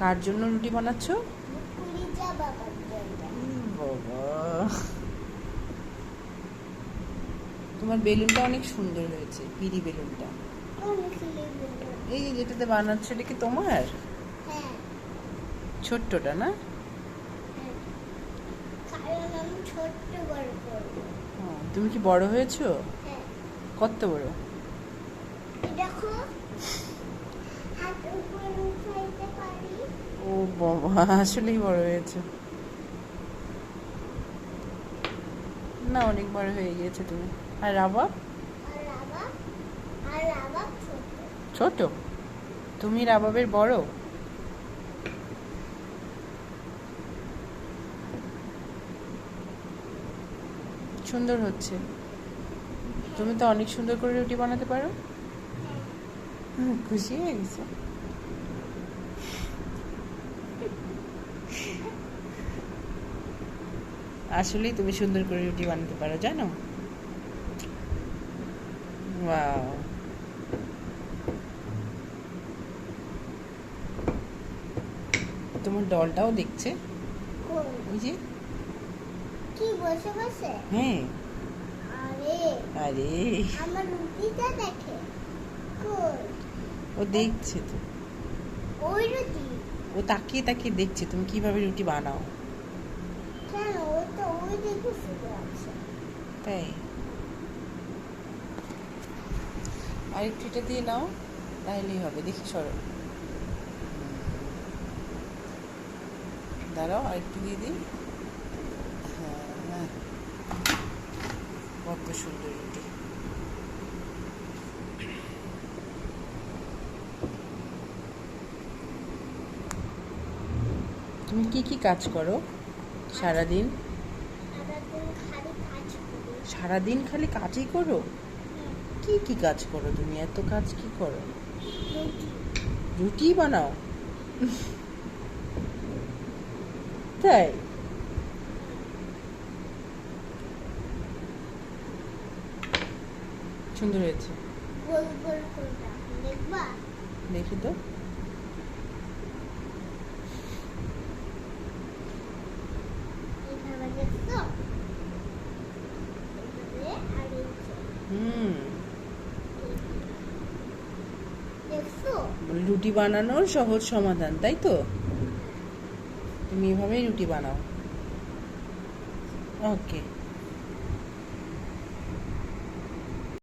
কার জন্য রুটি বানাচ্ছ? তোমার বেলুনটা অনেক সুন্দর হয়েছে পিরি বেলুনটা? এই যেটাতে বানাচ্ছ এটা কি তোমার? হ্যাঁ। ছোট্টটা না? হ্যাঁ। তুমি কি বড় হয়েছো? হ্যাঁ। কত বড় এই দেখো হাত উপরে উঠাইতে পারি ও বাবা আসলেই বড় হয়েছে। না অনেক বড় হয়ে গিয়েছে তুমি। আর রাবা? আর আবার আর আবার ছোট। ছোট? তুমি রাবাবের বড়? সুন্দর হচ্ছে। তুমি তো অনেক সুন্দর করে রুটি বানাতে পারো। খুশি হয়ে গেছো। আসলেই তুমি সুন্দর করে রুটি বানাতে পারো জানো? ওয়াও তোমার ডলটাও দেখছে? ওই যে। কি বসে বসে? হ্যাঁ আরে। আরে। আমার রুটিটা দেখে। ও দেখছে তো। ওই রুটি? ও তাকিয়ে তাকিয়ে দেখছে তুমি কীভাবে রুটি বানাও কেন ও তো ওই দিকে শুধু আছে তাই? আর একটু এটা দিয়ে নাও, তাহলেই হবে। দেখি, সরো। দাঁড়াও, আর একটু দিয়ে দিই। হ্যাঁ হ্যাঁ। কত সুন্দর রুটি। তুমি কি কি কাজ করো? সারাদিন? সারাদিন খালি কাজই করো? কি কি কাজ করো তুমি? এত কাজ কি করো? রুটি। বানাও? তাই? সুন্দর হয়েছে। দেখি তো এইভাবে দেখছ এইভাবে আর এই যে, রুটি বানানোর সহজ সমাধান তাই তো? তুমি এভাবেই রুটি বানাও। ওকে।